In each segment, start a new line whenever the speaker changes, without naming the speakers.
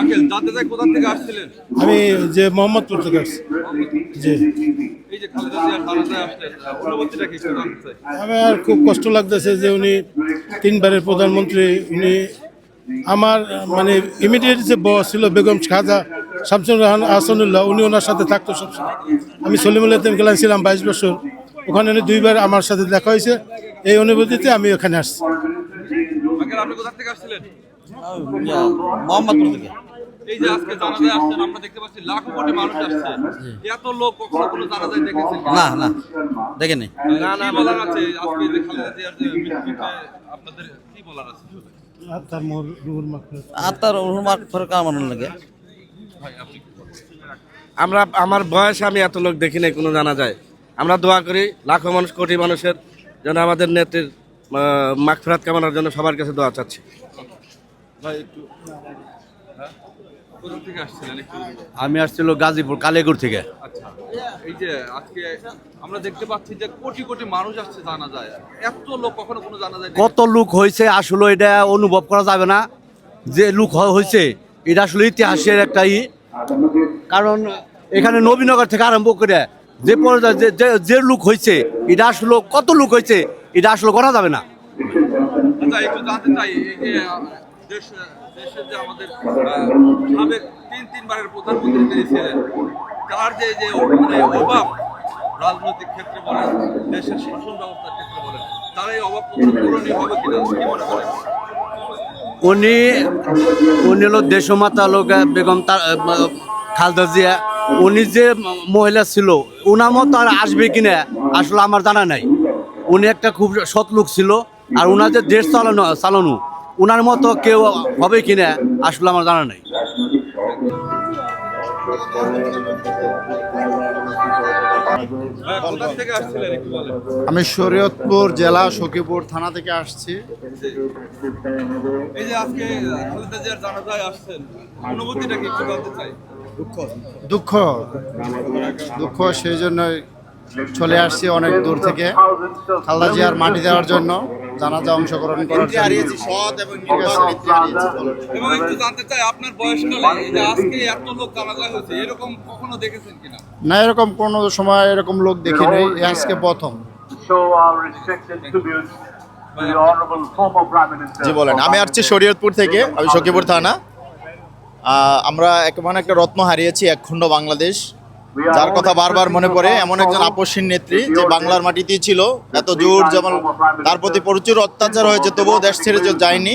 Uncle জানতে চাই কোথা থেকে আসছিলেন?
আমি যে মোহাম্মদপুর থেকে আসছি। জি।
এই যে খালেদা জিয়া খালেদায় আসলেন অনুভূতিটা কি জানতে চাই
আমার খুব কষ্ট লাগতেছে যে উনি তিনবারের প্রধানমন্ত্রী উনি আমার মানে ইমিডিয়েট যে বস ছিল বেগম খাজা শামসুর রহমান আহসানুল্লাহ উনি ওনার সাথে থাকতো সবসময়। আমি সলিমুল্লাহ গেলাম ছিলাম বাইশ বছর। ওখানে উনি দুইবার আমার সাথে দেখা হয়েছে। এই অনুভূতিতে আমি ওখানে আসছি।
আপনি কোথা থেকে আসছিলেন?
মোহাম্মদপুর থেকে
এই যে আজকে জানাজায় আসছেন আমরা দেখতে পাচ্ছি লাখো কোটি মানুষ আসছে। এত লোক কখনো কোনো জানাজায় দেখেছেন
না না দেখেনি
না না বলার আছে? আজকে যে খালেদা জিয়ার যে মৃত্যুতে আপনাদের কি বলার আছে
তার রুহুল মাকফিরাত।
আর তার রুমার ফেরক আমার লাগে?
ভাই আপনি
আমরা আমার বয়সে আমি এত লোক দেখি নাই কোনো জানা যায় আমরা দোয়া করি লাখো মানুষ কোটি মানুষের যেন আমাদের নেত্রীর মাগফিরাত কামানোর জন্য সবার কাছে দোয়া চাচ্ছি।
আমি আসছিল গাজীপুর কালেগুর থেকে।
আচ্ছা এই যে আজকে আমরা দেখতে পাচ্ছি যে কোটি কোটি মানুষ আসছে জানা যায়। এত লোক কখনো কোনো জানা যায়
কত লোক হয়েছে আসলে এটা অনুভব করা যাবে না। যে লোক হয়েছে এটা আসলে ইতিহাসের একটা ই। কারণ এখানে নবীনগর থেকে আরম্ভ করে যে যে- লোক হয়েছে এটা আসলে কত লোক হয়েছে এটা আসলে করা যাবে না।
আচ্ছা একটু জানতে চাই দেশ তার তার
উনি উনি হলো দেশমাতা লোক বেগম তার খালদা জিয়া। উনি যে মহিলা ছিল মতো আর আসবে কিনা আসলে আমার জানা নাই। উনি একটা খুব সৎ ছিল, আর ওনার যে দেশ চালানো চালানো ওনার মতো কেউ হবে কিনা আসলে আমার জানা নাই।
আমি শরীয়তপুর জেলা সখীপুর থানা থেকে আসছি।
এই যে আজকে খালেদা জিয়ার জানাজায় আসছেন অনুভূতিটা কি একটু চাই?
দুঃখ। দুঃখ সেই জন্যই চলে আসছি অনেক দূর থেকে খালদা জিয়ার মাটি দেওয়ার জন্য। জানাজা অংশগ্রহণ করার।
এবং একটু জানতে চাই আপনার বয়সকালে এই যে আজকে এত লোক জানাজা হয়েছে এরকম কখনো দেখেছেন কিনা?
না এরকম কোনো সময় এরকম লোক দেখিনি আজকে প্রথম।
Minister.
জি বলেন। আমি আসছি শরীয়তপুর থেকে আমি সখীপুর থানা। আহ, আমরা এমন একটা রত্ন হারিয়েছি এক একখণ্ড বাংলাদেশ। যার কথা বারবার মনে পড়ে এমন একজন আপসীন নেত্রী যে বাংলার মাটিতেই ছিল এত জোর যেমন তার প্রতি প্রচুর অত্যাচার হয়েছে তবুও দেশ ছেড়ে যায়নি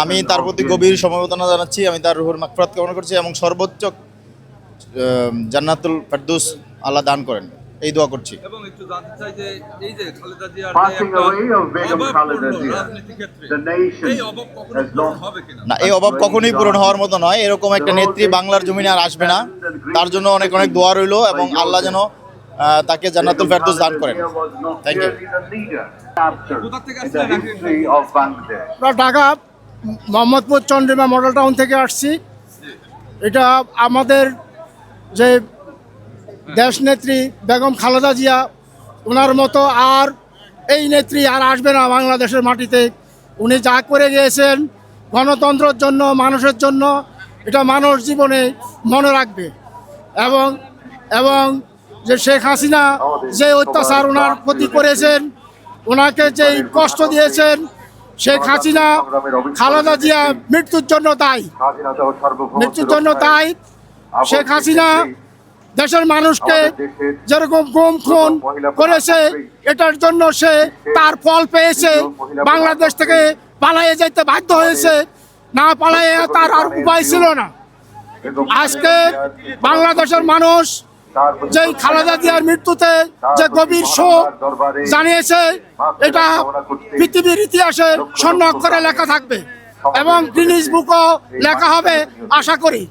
আমি তার প্রতি গভীর সমবেদনা জানাচ্ছি আমি তার রুহুর মাকফরাত কামনা করছি এবং সর্বোচ্চ জান্নাতুল ফেরদুস আল্লাহ দান করেন। এই দোয়া করছি।
এবং একটু জানতে চাই যে এই যে খালেদা জিয়ার
না এই অভাব কখনোই পূরণ হওয়ার মতো নয়। এরকম একটা নেত্রী বাংলার জমিনে আর আসবে না। তার জন্য অনেক অনেক দোয়া রইল এবং আল্লাহ যেন তাকে জান্নাতুল ফেরদৌস দান করেন।
Bangladesh.
আমরা ঢাকা মোহাম্মদপুর চন্দ্রিমা মডেল টাউন থেকে আসছি। এটা আমাদের যে দেশ নেত্রী বেগম খালেদা জিয়া, ওনার মতো আর এই নেত্রী আর আসবে না বাংলাদেশের মাটিতে। উনি যা করে গিয়েছেন গণতন্ত্রের জন্য, মানুষের জন্য, এটা মানুষ জীবনে মনে রাখবে। এবং এবং যে শেখ হাসিনা যে অত্যাচার ওনার প্রতি করেছেন, ওনাকে যেই কষ্ট দিয়েছেন, শেখ হাসিনা, খালেদা জিয়া মৃত্যুর জন্য
সার্বভৌমত্বের
মৃত্যুর জন্য তাই শেখ হাসিনা দেশের মানুষকে যেরকম গুম খুন করেছে এটার জন্য সে তার ফল পেয়েছে। বাংলাদেশ থেকে পালাইয়ে যেতে বাধ্য হয়েছে। না পালাইয়ে তার আর উপায় ছিল না। আজকে বাংলাদেশের মানুষ যেই খালেদা জিয়ার মৃত্যুতে যে গভীর শোক জানিয়েছে এটা পৃথিবীর ইতিহাসে স্বর্ণ অক্ষরে লেখা থাকবে। এবং গ্রিনিস বুকও লেখা হবে আশা করি।